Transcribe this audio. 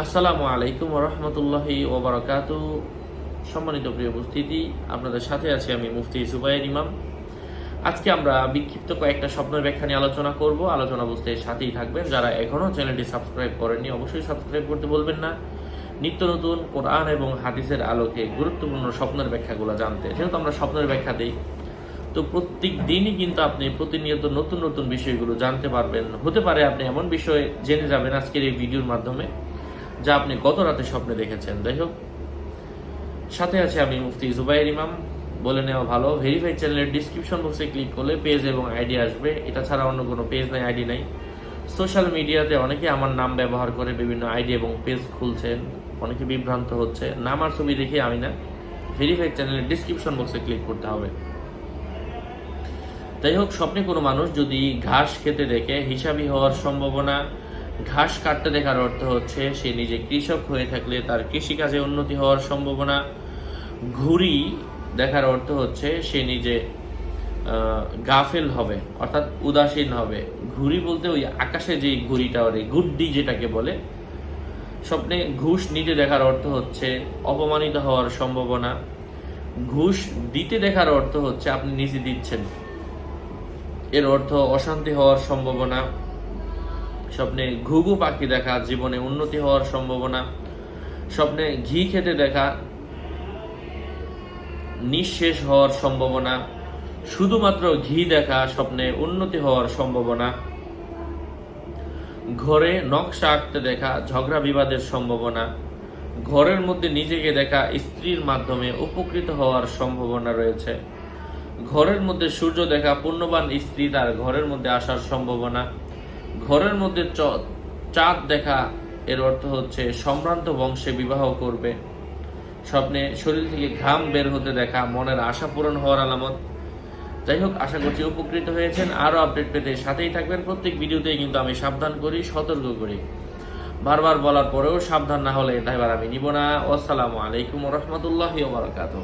আসসালামু আলাইকুম রহমতুল্লাহি ওবরাকাত। সম্মানিত প্রিয় উপস্থিতি, আপনাদের সাথে আছি আমি মুফতি সুবাইর ইমাম। আজকে আমরা বিক্ষিপ্ত কয়েকটা স্বপ্নের ব্যাখ্যা নিয়ে আলোচনা করব। আলোচনা বুঝতে সাথেই থাকবেন। যারা এখনও চ্যানেলটি সাবস্ক্রাইব করেননি, অবশ্যই সাবস্ক্রাইব করতে বলবেন না। নিত্য নতুন কোরআন এবং হাদিসের আলোকে গুরুত্বপূর্ণ স্বপ্নের ব্যাখ্যাগুলো জানতে। যেহেতু আমরা স্বপ্নের ব্যাখ্যা দিই, তো প্রত্যেক দিনই কিন্তু আপনি প্রতিনিয়ত নতুন নতুন বিষয়গুলো জানতে পারবেন। হতে পারে আপনি এমন বিষয় জেনে যাবেন আজকের এই ভিডিওর মাধ্যমে যা আপনি গত রাতে স্বপ্নে দেখেছেন। যাই হোক, সাথে আছে আমি মুফতি জুবাইর ইমাম। বলে নেওয়া ভালো ভেরিফাই চ্যানেলের ডিসক্রিপশন বক্সে ক্লিক করলে পেজ এবং আইডি আসবে। এটা ছাড়া অন্য কোনো পেজ নাই আইডি নাই। সোশ্যাল মিডিয়াতে অনেকে আমার নাম ব্যবহার করে বিভিন্ন আইডি এবং পেজ খুলছেন। অনেকে বিভ্রান্ত হচ্ছে। নাম আর ছবি দেখে আমি না। ভেরিফাই চ্যানেলের ডিসক্রিপশন বক্সে ক্লিক করতে হবে। যাই হোক, স্বপ্নে কোনো মানুষ যদি ঘাস খেতে দেখে, হিসাবি হওয়ার সম্ভাবনা ঘাস কাটতে দেখার অর্থ হচ্ছে, সে নিজে কৃষক হয়ে থাকলে তার কৃষিকাজে উন্নতি হওয়ার সম্ভাবনা। ঘুড়ি দেখার অর্থ হচ্ছে, সে নিজে গাফেল হবে, অর্থাৎ উদাসীন হবে। ঘুড়ি বলতে ওই আকাশে যে ঘুড়িটা, ওরে গুড্ডি যেটাকে বলে, স্বপ্নে ঘুষ নিতে দেখার অর্থ হচ্ছে অপমানিত হওয়ার সম্ভাবনা। ঘুষ দিতে দেখার অর্থ হচ্ছে আপনি নিজে দিচ্ছেন। এর অর্থ অশান্তি হওয়ার সম্ভাবনা। স্বপ্নে ঘুঘু পাখি দেখা, জীবনে উন্নতি হওয়ার সম্ভাবনা। স্বপ্নে ঘি খেতে দেখা, নিঃশেষ হওয়ার সম্ভাবনা। শুধুমাত্র ঘি দেখা, স্বপ্নে উন্নতি হওয়ার সম্ভাবনা। ঘরে নকশা আঁকতে দেখা, ঝগড়া বিবাদের সম্ভাবনা। ঘরের মধ্যে নিজেকে দেখা, স্ত্রীর মাধ্যমে উপকৃত হওয়ার সম্ভাবনা রয়েছে। ঘরের মধ্যে সূর্য দেখা, পুণ্যবান স্ত্রী তার ঘরের মধ্যে আসার সম্ভাবনা। ঘরের মধ্যে চাঁদ দেখা, এর অর্থ হচ্ছে সম্ভ্রান্ত বংশে বিবাহ করবে। স্বপ্নে শরীর থেকে ঘাম বের হতে দেখা, মনের আশা পূরণ হওয়ার আলামত। যাই হোক, আশা করছি উপকৃত হয়েছেন। আরও আপডেট পেতে সাথেই থাকবেন। প্রত্যেক ভিডিওতেই কিন্তু আমি সাবধান করি, সতর্ক করি। বারবার বলার পরেও সাবধান না হলে ড্রাইভার আমি নিব না। আসসালামু আলাইকুম রহমতুল্লাহ বারকাত